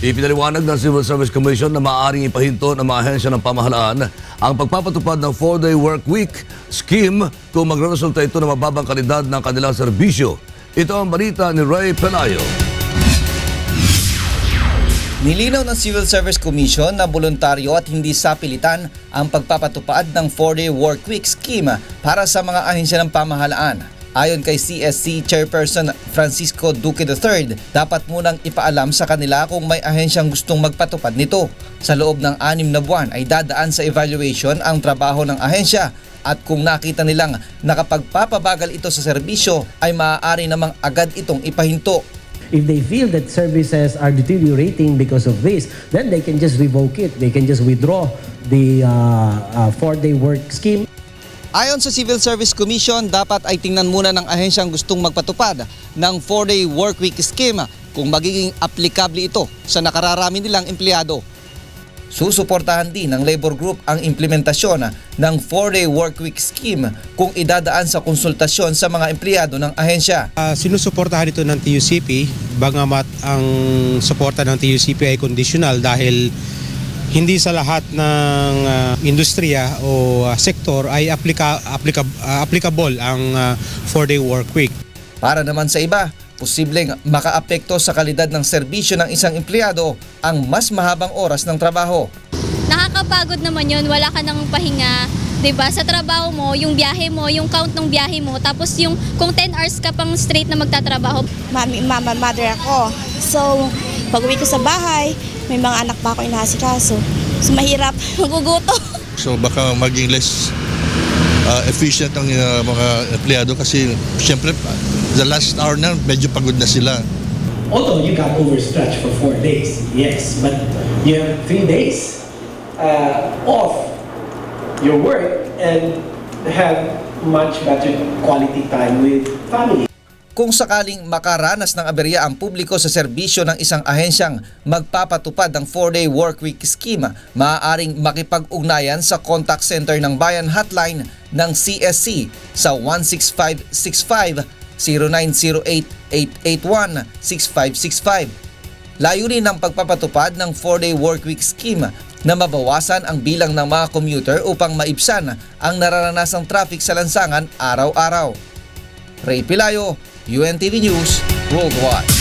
Ipinaliwanag ng Civil Service Commission na maaaring ipahinto ng mga ahensya ng pamahalaan ang pagpapatupad ng 4-day work week scheme kung magresulta ito ng mababang kalidad ng kanilang serbisyo. Ito ang balita ni Ray Pelayo. Nilinaw ng Civil Service Commission na voluntaryo at hindi sapilitan ang pagpapatupad ng 4-day work week scheme para sa mga ahensya ng pamahalaan. Ayon kay CSC Chairperson Francisco Duque III, dapat munang ipaalam sa kanila kung may ahensyang gustong magpatupad nito. Sa loob ng anim na buwan ay dadaan sa evaluation ang trabaho ng ahensya at kung nakita nilang nakapagpapabagal ito sa serbisyo ay maaari namang agad itong ipahinto. If they feel that services are deteriorating because of this, then they can just revoke it. They can just withdraw the uh, uh, four-day work scheme. Ayon sa Civil Service Commission, dapat ay tingnan muna ng ahensyang gustong magpatupad ng 4-day workweek scheme kung magiging aplikable ito sa nakararami nilang empleyado. Susuportahan din ng labor group ang implementasyon ng 4-day workweek scheme kung idadaan sa konsultasyon sa mga empleyado ng ahensya. Ah, sinusuportahan ito ng TUCP, bagamat ang suporta ng TUCP ay conditional dahil hindi sa lahat ng ah, industriya o ah, sektor ay applika, applika, ah, applicable ang 4-day work week. Para naman sa iba, posibleng makaapekto sa kalidad ng serbisyo ng isang empleyado ang mas mahabang oras ng trabaho. nakakapagod naman yun, wala ka nang pahinga. 'Di ba Sa trabaho mo, yung biyahe mo, yung count ng biyahe mo, tapos yung kung 10 hours ka pang straight na magtatrabaho, mami, mama, mother ako. So, pag uwi ko sa bahay, may mga anak pa ako inasikaso. So, mahirap, maguguto. So baka maging less uh, efficient ang uh, mga empleyado kasi siyempre the last hour na medyo pagod na sila. Although you got overstretched for four days, yes, but you have three days uh, off your work and have much better quality time with family. Kung sakaling makaranas ng aberya ang publiko sa serbisyo ng isang ahensyang magpapatupad ng 4-day workweek scheme, maaaring makipag-ugnayan sa contact center ng Bayan Hotline ng CSC sa 16565 0908-881-6565. Layunin ng pagpapatupad ng 4-day workweek scheme na mabawasan ang bilang ng mga commuter upang maibsan ang nararanasang traffic sa lansangan araw-araw. Ray Pilayo, UNTV News, Worldwide.